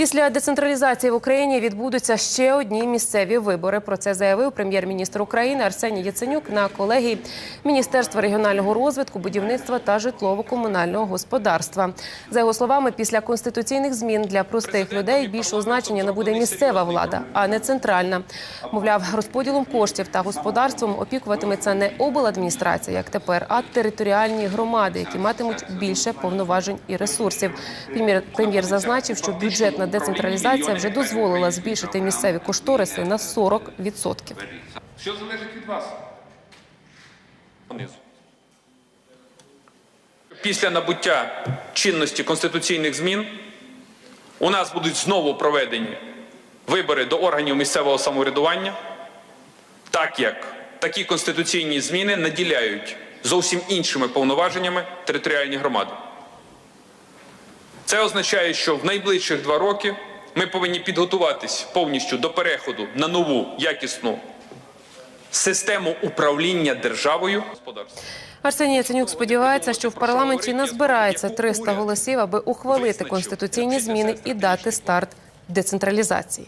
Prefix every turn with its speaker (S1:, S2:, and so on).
S1: Після децентралізації в Україні відбудуться ще одні місцеві вибори. Про це заявив прем'єр-міністр України Арсеній Яценюк на колегії Міністерства регіонального розвитку, будівництва та житлово-комунального господарства. За його словами, після конституційних змін для простих людей більшого значення набуде місцева влада, а не центральна. Мовляв, розподілом коштів та господарством опікуватиметься не обладміністрація, як тепер, а територіальні громади, які матимуть більше повноважень і ресурсів. Прем'єр прем'єр зазначив, що бюджетна децентралізація вже дозволила збільшити місцеві кошториси на 40%.
S2: Що залежить від вас?
S3: Після набуття чинності конституційних змін у нас будуть знову проведені вибори до органів місцевого самоврядування, так як такі конституційні зміни наділяють зовсім іншими повноваженнями територіальні громади. Це означає, що в найближчих два роки ми повинні підготуватись повністю до переходу на нову якісну систему управління державою.
S1: Арсеній Яценюк сподівається, що в парламенті назбирається 300 голосів, аби ухвалити конституційні зміни і дати старт децентралізації.